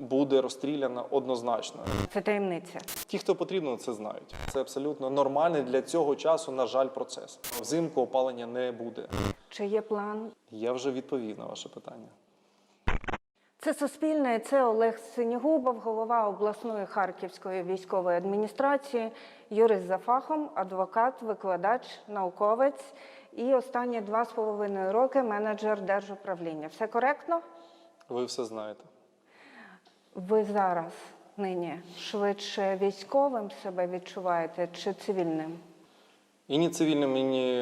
буде розстріляна однозначно. Це таємниця. Ті, хто потрібно, це знають. Це абсолютно нормальний для цього часу, на жаль, процес. Взимку опалення не буде. Чи є план? Я вже відповів на ваше питання. Це Суспільне, це Олег Синігубов, голова обласної Харківської військової адміністрації, юрист за фахом, адвокат, викладач, науковець і останні два з половиною роки менеджер держуправління. Все коректно? Ви все знаєте. Ви зараз нині швидше військовим себе відчуваєте чи цивільним? І ні цивільним, і, ні,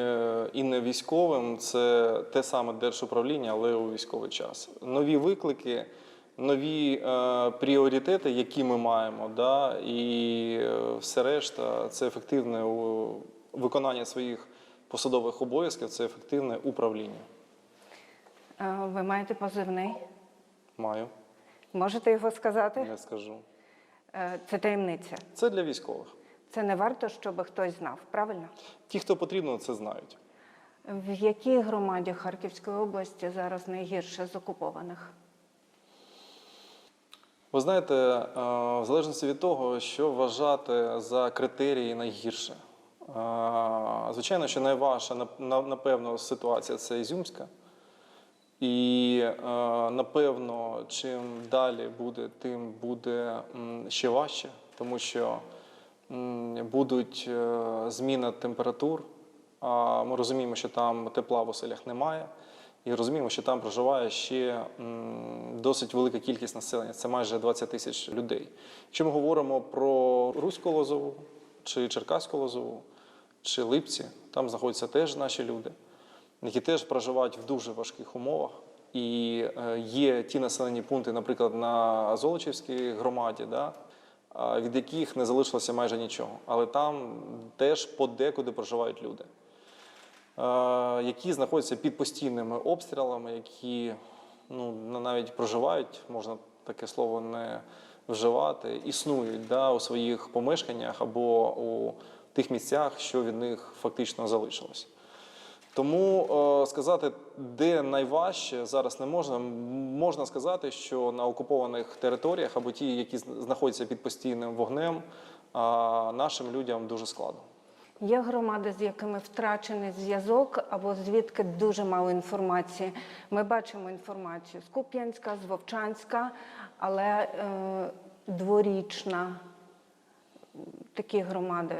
і не військовим це те саме держуправління, але у військовий час. Нові виклики, нові е, пріоритети, які ми маємо, да, і е, все решта це ефективне у, виконання своїх посадових обов'язків, це ефективне управління. Е, Ви маєте позивний? Маю, Можете його сказати? не скажу. Е, Це таємниця. Це для військових. Це не варто, щоб хтось знав, правильно? Ті, хто потрібно, це знають. В якій громаді Харківської області зараз найгірше з окупованих? Ви знаєте, е, в залежності від того, що вважати за критерії найгірше. Е, Звичайно, що найважча, на- напевно, ситуація це Ізюмська. І е, напевно, чим далі буде, тим буде ще важче, тому що будуть е, зміна температур. А ми розуміємо, що там тепла в оселях немає, і розуміємо, що там проживає ще досить велика кількість населення. Це майже 20 тисяч людей. Якщо ми говоримо про Руську Лозову, чи Черкаську Лозову, чи Липці, там знаходяться теж наші люди які теж проживають в дуже важких умовах. І е, є ті населені пункти, наприклад, на Золочівській громаді, да, від яких не залишилося майже нічого. Але там теж подекуди проживають люди, е, які знаходяться під постійними обстрілами, які ну, на- навіть проживають, можна таке слово не вживати, існують да, у своїх помешканнях або у тих місцях, що від них фактично залишилось. Тому е, сказати, де найважче зараз не можна. Можна сказати, що на окупованих територіях або ті, які знаходяться під постійним вогнем, а, нашим людям дуже складно. Є громади, з якими втрачений зв'язок або звідки дуже мало інформації. Ми бачимо інформацію з Куп'янська, з Вовчанська, але е, дворічна такі громади.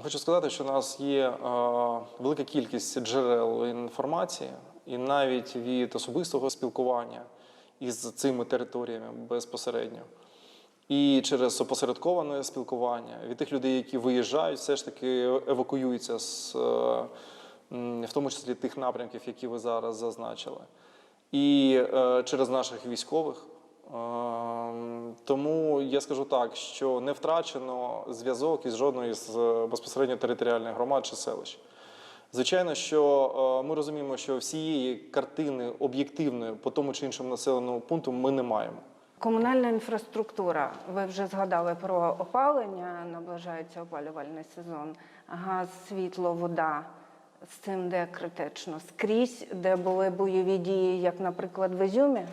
Хочу сказати, що у нас є е, велика кількість джерел інформації, і навіть від особистого спілкування із цими територіями безпосередньо. І через опосередковане спілкування від тих людей, які виїжджають, все ж таки евакуюються з, е, в тому числі тих напрямків, які ви зараз зазначили, і е, через наших військових. Тому я скажу так, що не втрачено зв'язок із жодної з е, безпосередньо територіальних громад чи селищ. Звичайно, що е, ми розуміємо, що всієї картини об'єктивної по тому чи іншому населеному пункту ми не маємо. Комунальна інфраструктура. Ви вже згадали про опалення, наближається опалювальний сезон. Газ, світло, вода. З цим де критично. Скрізь, де були бойові дії, як, наприклад, в Ізюмі.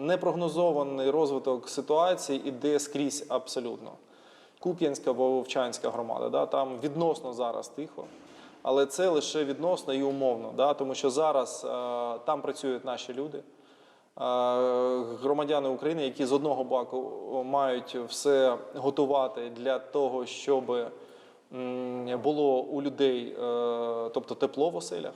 Непрогнозований розвиток ситуації іде скрізь абсолютно. Куп'янська або Вовчанська громада, да, там відносно зараз тихо, але це лише відносно і умовно, да, тому що зараз е, там працюють наші люди, е, громадяни України, які з одного боку мають все готувати для того, щоб було у людей, е, тобто тепло в оселях.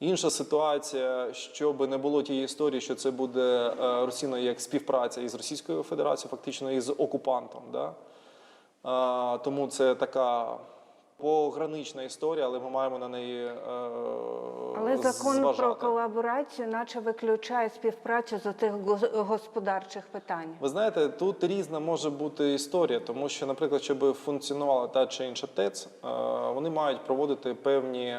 Інша ситуація, щоб не було тієї історії, що це буде е, Росіна як співпраця із Російською Федерацією, фактично із окупантом. Да? Тому це така погранична історія, але ми маємо на неї. е, Але закон зважати. про колаборацію, наче виключає співпрацю з тих господарчих питань. Ви знаєте, тут різна може бути історія, тому що, наприклад, щоб функціонувала та чи інша ТЕЦ, е, вони мають проводити певні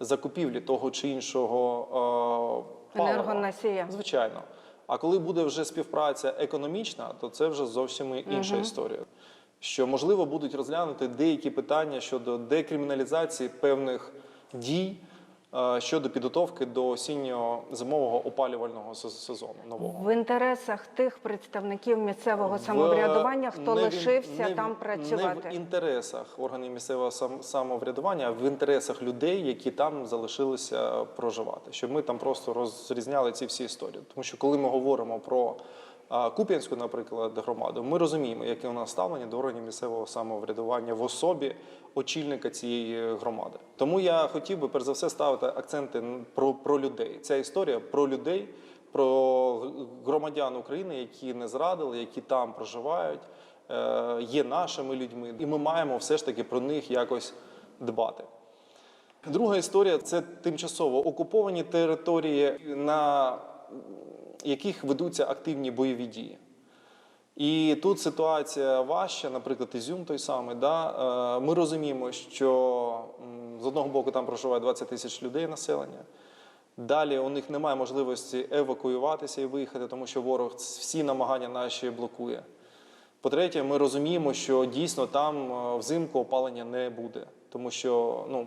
закупівлі того чи іншого е, палива. Енергоносія. Звичайно. А коли буде вже співпраця економічна, то це вже зовсім інша історія. Що можливо будуть розглянути деякі питання щодо декриміналізації певних дій щодо підготовки до осінньо-зимового опалювального се- сезону нового. В інтересах тих представників місцевого самоврядування, хто не лишився не там Не працювати. в інтересах органів місцевого сам- самоврядування, а в інтересах людей, які там залишилися проживати, щоб ми там просто розрізняли ці всі історії. Тому що коли ми говоримо про Куп'янську, наприклад, громаду, ми розуміємо, яке у нас ставлення до органів місцевого самоврядування в особі очільника цієї громади. Тому я хотів би перш за все ставити акценти про, про людей. Ця історія про людей, про громадян України, які не зрадили, які там проживають, е, є нашими людьми, і ми маємо все ж таки про них якось дбати. Друга історія це тимчасово окуповані території, на яких ведуться активні бойові дії. І тут ситуація важча, наприклад, Ізюм той самий. Да? Е, Ми розуміємо, що з одного боку там проживає 20 тисяч людей населення. Далі у них немає можливості евакуюватися і виїхати, тому що ворог всі намагання наші блокує. По-третє, ми розуміємо, що дійсно там е, взимку опалення не буде, тому що ну,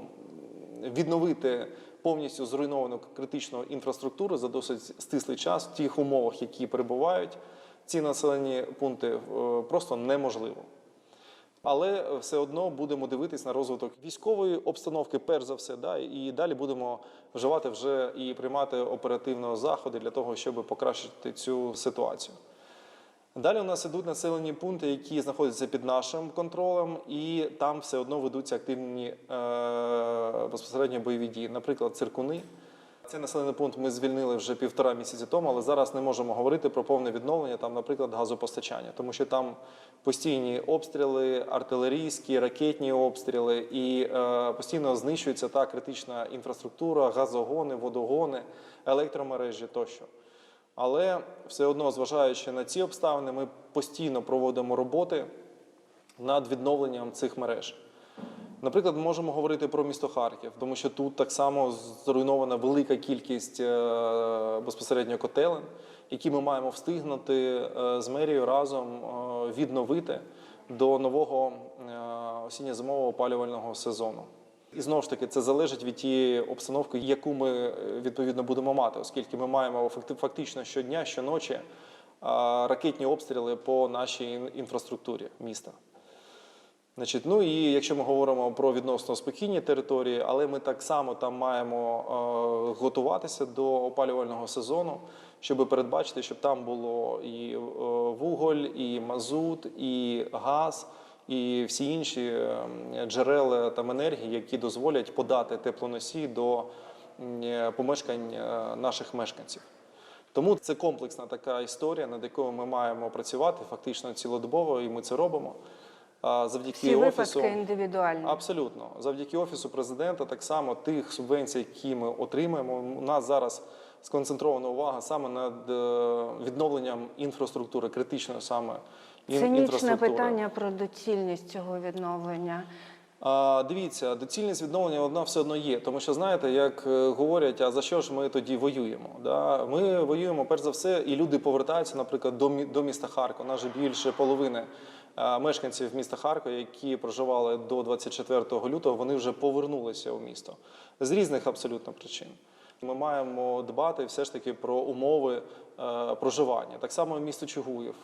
відновити повністю зруйновану критичну інфраструктуру за досить стислий час в тих умовах, які перебувають ці населені пункти, е, просто неможливо. Але все одно будемо дивитись на розвиток військової обстановки, перш за все, да, і далі будемо вживати вже і приймати оперативно заходи для того, щоб покращити цю ситуацію. Далі у нас ідуть населені пункти, які знаходяться під нашим контролем, і там все одно ведуться активні е, безпосередньо бойові дії. Наприклад, циркуни. Цей населений пункт ми звільнили вже півтора місяці тому, але зараз не можемо говорити про повне відновлення, там, наприклад, газопостачання, тому що там постійні обстріли, артилерійські, ракетні обстріли, і е, постійно знищується та критична інфраструктура, газогони, водогони, електромережі тощо. Але все одно, зважаючи на ці обставини, ми постійно проводимо роботи над відновленням цих мереж. Наприклад, ми можемо говорити про місто Харків, тому що тут так само зруйнована велика кількість е, безпосередньо котелень, які ми маємо встигнути е, з мерією разом е, відновити до нового осінньо-зимового опалювального сезону. І знову ж таки, це залежить від тієї обстановки, яку ми е, відповідно будемо мати, оскільки ми маємо факти- фактично щодня, щоночі ракетні обстріли по нашій інфраструктурі міста. Значить, ну і якщо ми говоримо про відносно спокійні території, але ми так само там маємо е, готуватися до опалювального сезону, щоб передбачити, щоб там було і е, вуголь, і мазут, і газ, і всі інші е, джерела там енергії, які дозволять подати теплоносій до е, помешкань е, наших мешканців. Тому це комплексна така історія, над якою ми маємо працювати фактично цілодобово, і ми це робимо. Завдяки Всі офісу випадки індивідуальні. абсолютно завдяки офісу президента, так само тих субвенцій, які ми отримуємо. У нас зараз сконцентрована увага саме над е, відновленням інфраструктури, критичної саме Цинічне питання про доцільність цього відновлення. А, дивіться, доцільність відновлення вона все одно є, тому що знаєте, як е, говорять, а за що ж ми тоді воюємо? Да? Ми воюємо перш за все, і люди повертаються, наприклад, до, до міста Харкова. У нас же більше половини е, мешканців міста Харкова, які проживали до 24 лютого, вони вже повернулися у місто з різних абсолютно причин. Ми маємо дбати все ж таки про умови проживання. Так само місто Чугуїв.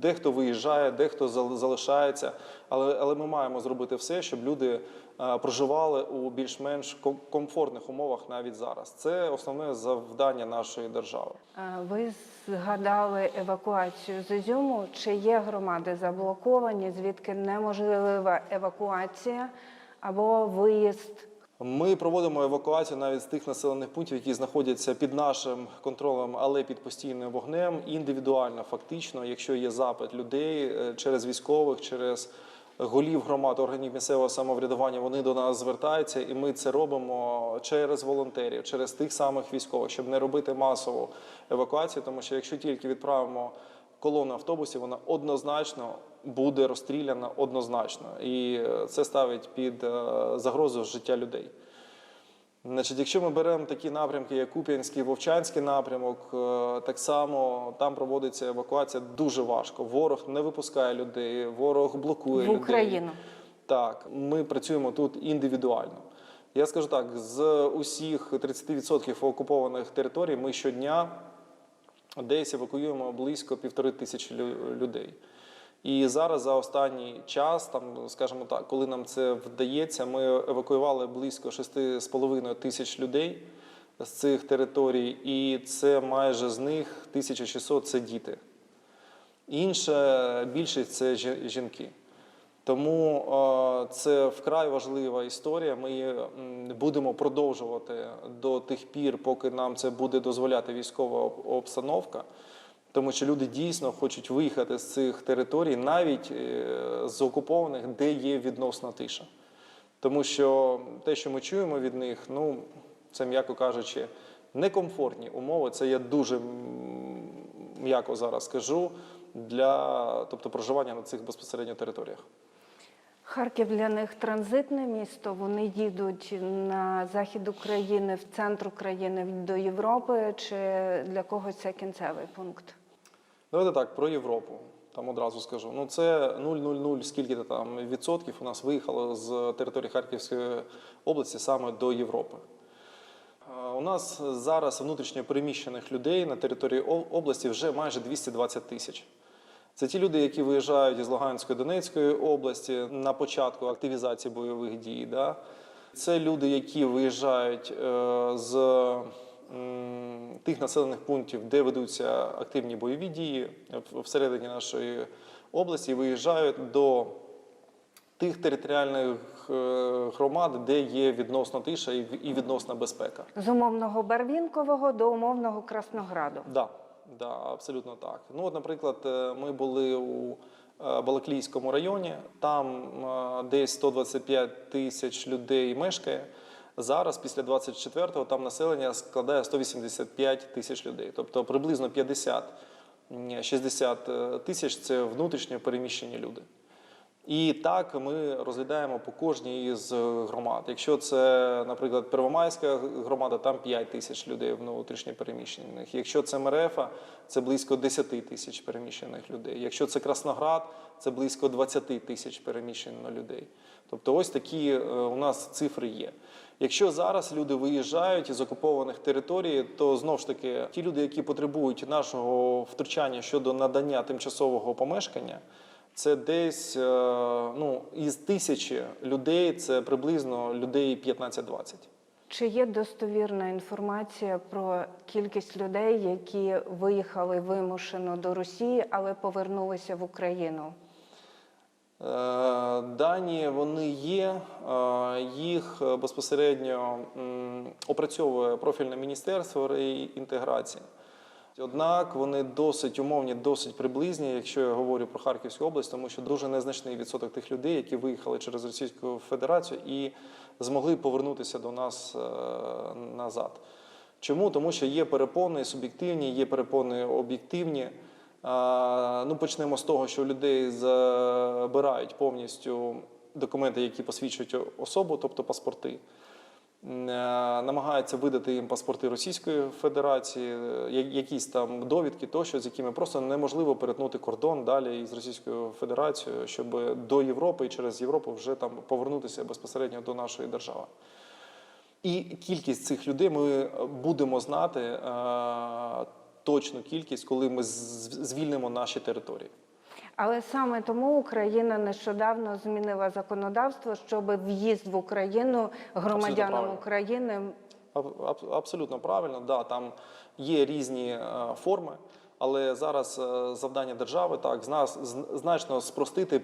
Дехто виїжджає, дехто зал- залишається, але, але ми маємо зробити все, щоб люди е, проживали у більш-менш ком- комфортних умовах навіть зараз. Це основне завдання нашої держави. Е, Ви згадали евакуацію з Ізюму. Чи є громади заблоковані, звідки неможлива евакуація або виїзд? Ми проводимо евакуацію навіть з тих населених пунктів, які знаходяться під нашим контролем, але під постійним вогнем, індивідуально, фактично, якщо є запит людей е, через військових, через голів громад, органів місцевого самоврядування, вони до нас звертаються, і ми це робимо через волонтерів, через тих самих військових, щоб не робити масову евакуацію, тому що якщо тільки відправимо колону автобусів, вона однозначно буде розстріляна однозначно, і е, це ставить під е, загрозу життя людей. Значить, якщо ми беремо такі напрямки, як Куп'янський, Вовчанський напрямок, е, так само там проводиться евакуація дуже важко. Ворог не випускає людей, ворог блокує В людей. Україну. Так, ми працюємо тут індивідуально. Я скажу так: з усіх 30% окупованих територій ми щодня десь евакуюємо близько півтори тисячі людей. І зараз за останній час, там, скажімо так, коли нам це вдається, ми евакуювали близько 6,5 тисяч людей з цих територій, і це майже з них 1600 це діти. Інша більшість це жінки. Тому це вкрай важлива історія. Ми її будемо продовжувати до тих пір, поки нам це буде дозволяти військова обстановка. Тому що люди дійсно хочуть виїхати з цих територій, навіть е, з окупованих, де є відносна тиша. Тому що те, що ми чуємо від них, ну це м'яко кажучи, некомфортні умови. Це я дуже м'яко зараз скажу для тобто проживання на цих безпосередньо територіях. Харків для них транзитне місто. Вони їдуть на захід України, в центр України до Європи. Чи для когось це кінцевий пункт? Давайте так, про Європу. Там одразу скажу. Ну це 0,00 скільки там відсотків у нас виїхало з території Харківської області саме до Європи. У нас зараз внутрішньо переміщених людей на території області вже майже 220 тисяч. Це ті люди, які виїжджають із Луганської Донецької області на початку активізації бойових дій. Да? Це люди, які виїжджають е, з тих населених пунктів, де ведуться активні бойові дії всередині нашої області, виїжджають до тих територіальних е, громад, де є відносна тиша і відносна безпека. З умовного Барвінкового до умовного Краснограду. Да, да, абсолютно так. Ну, от, наприклад, е, ми були у е, Балаклійському районі, там десь 125 тисяч людей мешкає. Зараз, після 24-го, там населення складає 185 тисяч людей. Тобто приблизно 50-60 е, тисяч це внутрішньо переміщені люди. І так ми розглядаємо по кожній із громад. Якщо це, наприклад, Первомайська громада, там 5 тисяч людей внутрішньо переміщених. Якщо це Мерефа, це близько 10 тисяч переміщених людей. Якщо це Красноград, це близько 20 тисяч переміщено людей. Тобто, ось такі е, у нас цифри є. Якщо зараз люди виїжджають із окупованих територій, то знов ж таки ті люди, які потребують нашого втручання щодо надання тимчасового помешкання. Це десь е, ну, із тисячі людей, це приблизно людей 15-20. Чи є достовірна інформація про кількість людей, які виїхали вимушено до Росії, але повернулися в Україну? Е, Дані вони є, е, їх безпосередньо опрацьовує профільне міністерство реінтеграції. Однак вони досить умовні, досить приблизні, якщо я говорю про Харківську область, тому що дуже незначний відсоток тих людей, які виїхали через Російську Федерацію і змогли повернутися до нас е, назад. Чому? Тому що є перепони суб'єктивні, є перепони об'єктивні. Ну, почнемо з того, що людей забирають повністю документи, які посвідчують особу, тобто паспорти. Е, Намагаються видати їм паспорти Російської Федерації, е, якісь там довідки, тощо, з якими просто неможливо перетнути кордон далі із Російською Федерацією, щоб до Європи і через Європу вже там повернутися безпосередньо до нашої держави. І кількість цих людей ми будемо знати е, точну кількість, коли ми звільнимо наші території. Але саме тому Україна нещодавно змінила законодавство, щоб в'їзд в Україну громадянам. України Аб- аб- Абсолютно правильно, да, там є різні е, форми, але зараз е, завдання держави так значно спростити,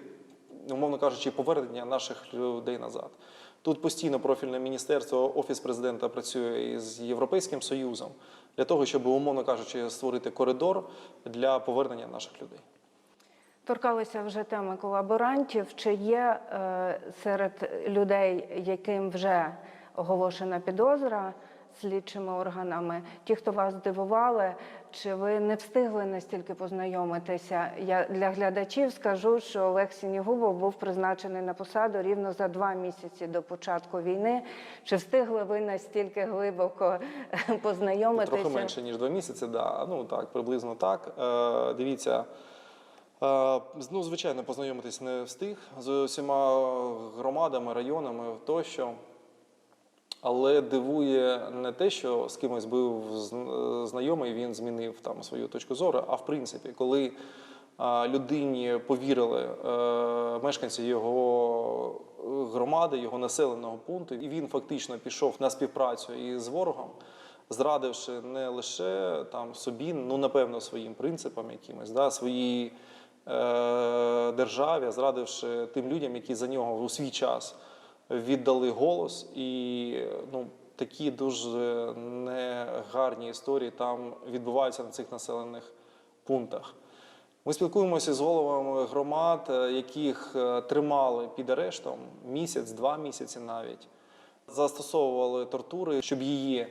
умовно кажучи, повернення наших людей назад. Тут постійно профільне міністерство, офіс президента працює із Європейським Союзом для того, щоб, умовно кажучи, створити коридор для повернення наших людей. Торкалися вже теми колаборантів. Чи є е, серед людей, яким вже оголошена підозра слідчими органами, ті, хто вас здивували, чи ви не встигли настільки познайомитися? Я для глядачів скажу, що Олег Сінігубов був призначений на посаду рівно за два місяці до початку війни. Чи встигли ви настільки глибоко познайомитися? Трохи менше, ніж два місяці, да. ну так, приблизно так. Е, дивіться, е, ну, звичайно, познайомитись не встиг з усіма громадами, районами тощо. Але дивує не те, що з кимось був знайомий, він змінив там свою точку зору. А в принципі, коли людині повірили е, мешканці його громади, його населеного пункту, і він фактично пішов на співпрацю із ворогом, зрадивши не лише там собі, ну напевно, своїм принципам якимось, да, своїй е, державі, зрадивши тим людям, які за нього у свій час віддали голос, і ну, такі дуже негарні історії там відбуваються на цих населених пунктах. Ми спілкуємося з головами громад, е, яких е, тримали під арештом місяць, два місяці навіть. Застосовували тортури, щоб її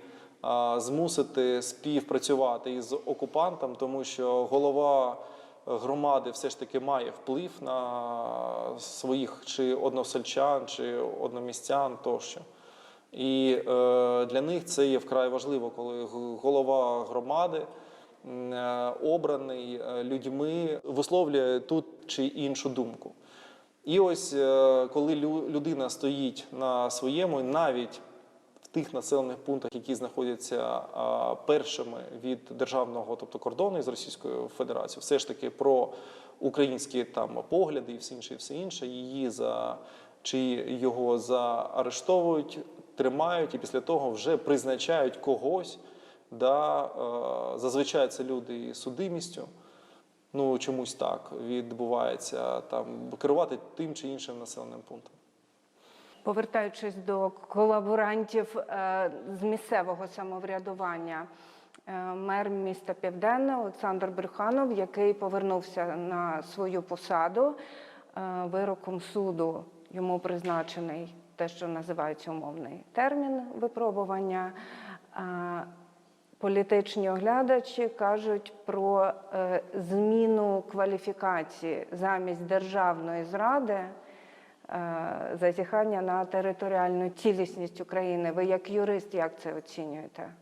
змусити співпрацювати із окупантом, тому що голова громади все ж таки має вплив на своїх чи односельчан, чи одномістян тощо. І е, для них це є вкрай важливо, коли голова громади е, обраний е, людьми висловлює ту чи іншу думку. І ось коли лю- людина стоїть на своєму, навіть тих населених пунктах, які знаходяться першими від державного, тобто кордону з Російською Федерацією, все ж таки про українські там погляди і все інше, і все інше, її за чи його заарештовують, тримають і після того вже призначають когось. Да, е, зазвичай це люди із судимістю. Ну чомусь так відбувається там керувати тим чи іншим населеним пунктом. Повертаючись до колаборантів е, з місцевого самоврядування, е, мер міста Південне Олександр Брюханов, який повернувся на свою посаду е, вироком суду, йому призначений те, що називається умовний термін випробування. Політичні оглядачі кажуть про зміну кваліфікації замість державної зради зазіхання на територіальну цілісність України. Ви як юрист, як це оцінюєте?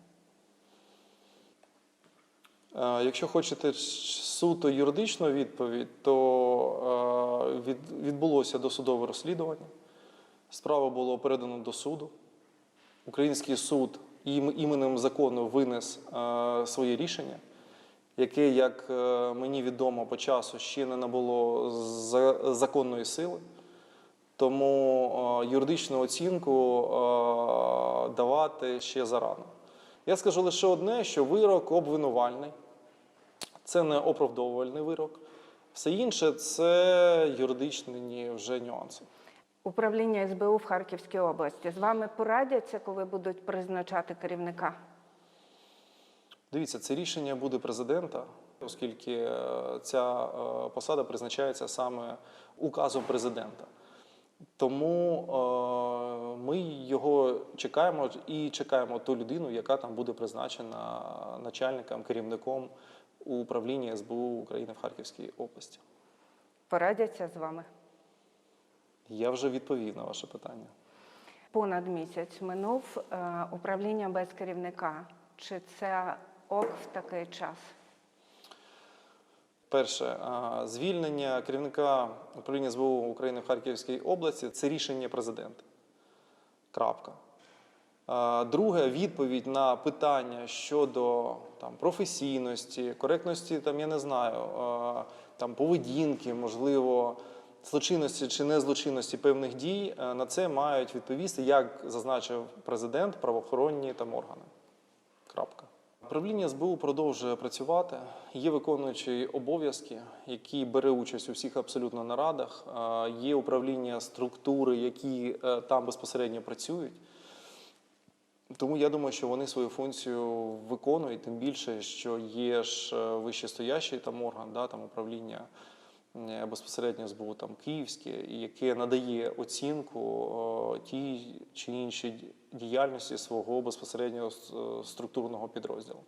Е, Якщо хочете суто юридичну відповідь, то е, відбулося досудове розслідування. Справа було передано до суду. Український суд ім- іменем закону винес е, своє рішення, яке, як е, мені відомо по часу, ще не набуло законної сили. Тому е, юридичну оцінку е, давати ще зарано. Я скажу лише одне, що вирок обвинувальний, це не оправдовувальний вирок. Все інше це юридичні вже нюанси. Управління СБУ в Харківській області з вами порадяться, коли будуть призначати керівника? Дивіться, це рішення буде президента, оскільки е, ця посада призначається саме указом президента. Тому е, ми його чекаємо і чекаємо ту людину, яка там буде призначена начальником, керівником управління СБУ України в Харківській області. Порадяться з вами? Я вже відповів на ваше питання. Понад місяць минув е, управління без керівника. Чи це ок в такий час? Перше, звільнення керівника управління СБУ України в Харківській області це рішення президента. Крапка. Друге, відповідь на питання щодо там, професійності, коректності, там, я не знаю, там, поведінки, можливо, злочинності чи незлочинності певних дій, на це мають відповісти, як зазначив президент, правоохоронні там органи. Крапка. Управління СБУ продовжує працювати. Є виконуючий обов'язки, який бере участь у всіх абсолютно нарадах. Є управління структури, які е, там безпосередньо працюють. Тому я думаю, що вони свою функцію виконують, тим більше, що є ж е, вищестоящий там орган, да, там управління безпосередньо СБУ там Київське, яке надає оцінку е, тій чи іншій діяльності свого безпосереднього е, структурного підрозділу.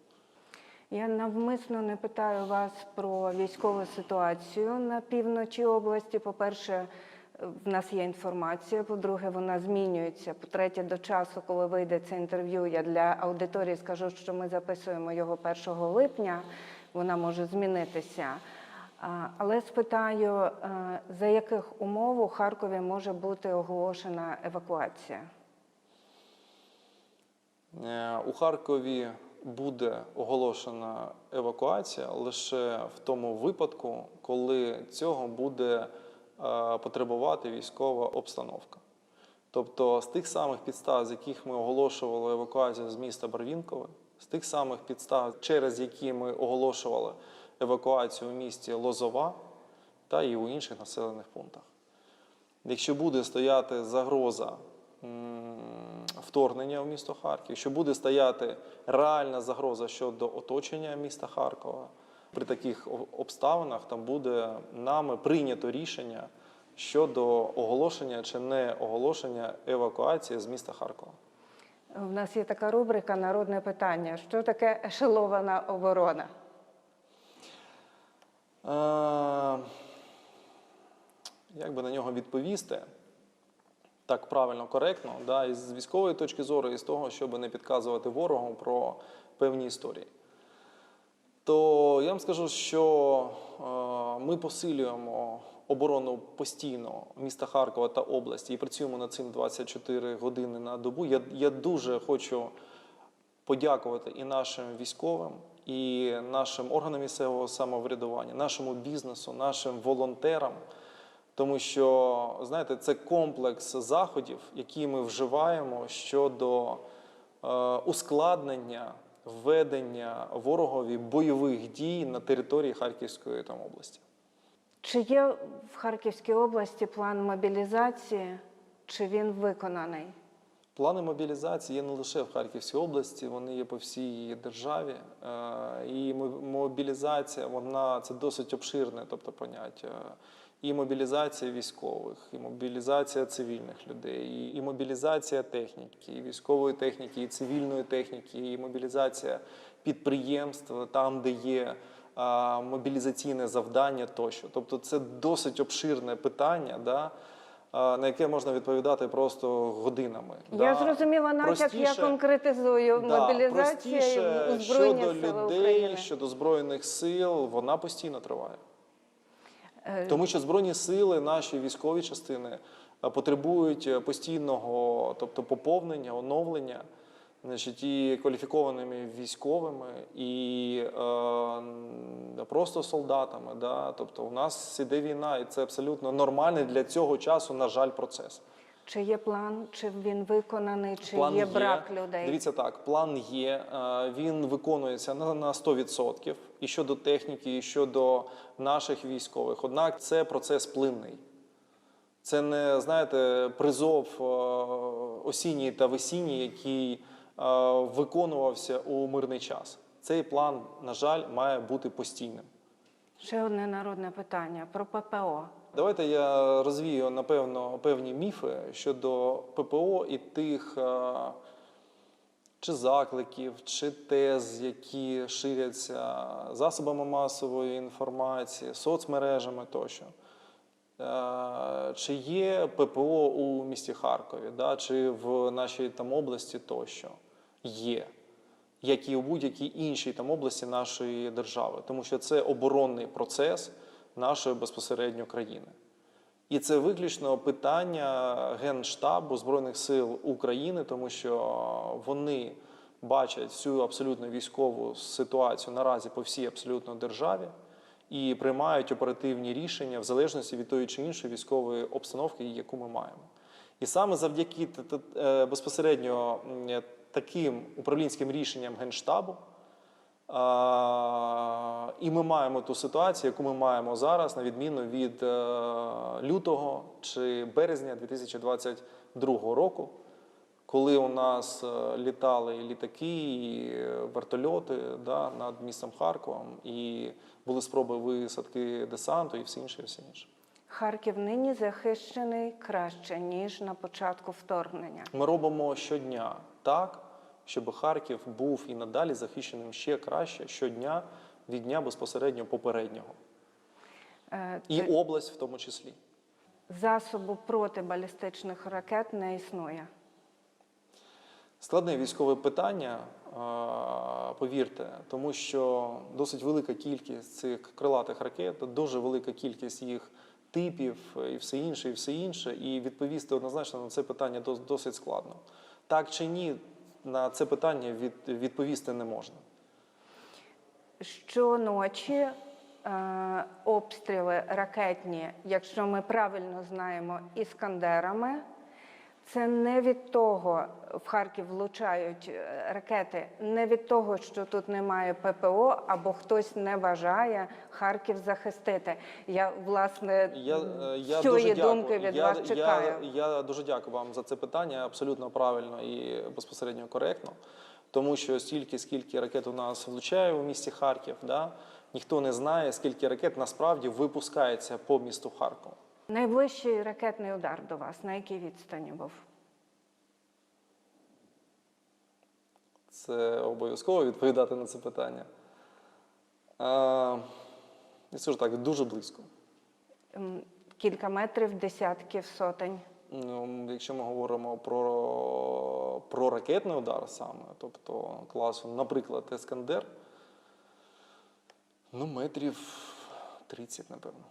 Я навмисно не питаю вас про військову ситуацію на півночі області. По-перше, в нас є інформація. По-друге, вона змінюється. По-третє, до часу, коли вийде це інтерв'ю, я для аудиторії скажу, що ми записуємо його 1 липня. Вона може змінитися. Але спитаю, е, за яких умов у Харкові може бути оголошена евакуація? Е, У Харкові буде оголошена евакуація лише в тому випадку, коли цього буде е, потребувати військова обстановка. Тобто з тих самих підстав, з яких ми оголошували евакуацію з міста Барвінкове, з тих самих підстав, через які ми оголошували евакуацію у місті Лозова та і у інших населених пунктах. Якщо буде стояти загроза вторгнення в місто Харків, якщо буде стояти реальна загроза щодо оточення міста Харкова, при таких обставинах там буде нами прийнято рішення щодо оголошення чи не оголошення евакуації з міста Харкова. У нас є така рубрика Народне питання. Що таке ешелована оборона? Як би на нього відповісти? Так правильно, коректно, да, і з військової точки зору, і з того, щоб не підказувати ворогу про певні історії. То я вам скажу, що е, ми посилюємо оборону постійно міста Харкова та області і працюємо над цим 24 години на добу. Я, я дуже хочу подякувати і нашим військовим, і нашим органам місцевого самоврядування, нашому бізнесу, нашим волонтерам. Тому що, знаєте, це комплекс заходів, які ми вживаємо щодо е, ускладнення введення ворогові бойових дій на території Харківської там, області. Чи є в Харківській області план мобілізації, чи він виконаний? Плани мобілізації є не лише в Харківській області, вони є по всій державі. Е, І мобілізація, вона це досить обширне, тобто поняття. І мобілізація військових, і мобілізація цивільних людей, і- мобілізація техніки, і військової техніки, і цивільної техніки, і мобілізація підприємств там, де є мобілізаційне завдання тощо. Тобто це досить обширне питання, да, на яке можна відповідати просто годинами. Я да. зрозуміла натяк, я конкретизую Да, мобілізація простіше Збройні щодо Сили людей, України. щодо збройних сил, вона постійно триває. Е, Тому що збройні сили, наші військові частини е, потребують е, постійного, тобто поповнення, оновлення, значить, і кваліфікованими військовими, і е, просто солдатами. Да? Тобто, у нас іде війна, і це абсолютно нормальний для цього часу, на жаль, процес. Чи є план, чи він виконаний, чи План є брак людей? Дивіться так, план є, е, він виконується на, на 100% і щодо техніки, і щодо наших військових. Однак це процес плинний. Це не, знаєте, призов е, осінній та весінній, який виконувався у мирний час. Цей план, на жаль, має бути постійним. Ще одне народне питання про ППО. Давайте я розвію напевно певні міфи щодо ППО і тих е, чи закликів, чи тез, які ширяться засобами масової інформації, соцмережами тощо. Е, Чи є ППО у місті Харкові, да, чи в нашій там області тощо? Є. Як і у будь-якій іншій там області нашої держави, тому що це оборонний процес нашої безпосередньо країни. І це виключно питання Генштабу Збройних сил України, тому що вони бачать всю абсолютно військову ситуацію наразі по всій абсолютно державі і приймають оперативні рішення в залежності від тої чи іншої військової обстановки, яку ми маємо. І саме завдяки е, безпосередньо таким управлінським рішенням Генштабу. І ми маємо ту ситуацію, яку ми маємо зараз, на відміну від е, лютого чи березня 2022 року, коли у нас е, літали літаки, і вертольоти да, над містом Харковом, і були спроби висадки десанту і все інше, і все інше. Харків нині захищений краще, ніж на початку вторгнення. Ми робимо щодня так, щоб Харків був і надалі захищеним ще краще щодня від дня безпосередньо попереднього. Е, І це- область в тому числі. Засобу протибалістичних ракет не існує. Складне військове питання, е, повірте, тому що досить велика кількість цих крилатих ракет, дуже велика кількість їх типів і все інше, і все інше. І відповісти однозначно на це питання досить складно. Так чи ні, на це питання від, відповісти не можна. Щоночі е, обстріли ракетні, якщо ми правильно знаємо, іскандерами. Це не від того, в Харків влучають е, ракети, не від того, що тут немає ППО, або хтось не бажає Харків захистити. Я власне Я, е, я цієї думки від я, вас чекаю. Я, я дуже дякую вам за це питання. Абсолютно правильно і безпосередньо коректно. Тому що стільки, скільки ракет у нас влучає у місті Харків, да, ніхто не знає, скільки ракет насправді випускається по місту Харкову. Найближчий ракетний удар до вас на якій відстані був? Це обов'язково відповідати на це питання. Е, я скажу так, дуже близько. Кілька метрів, десятків, сотень. Ну, якщо ми говоримо про, про ракетний удар саме, тобто класу, наприклад, Ескандер, ну, метрів 30, напевно.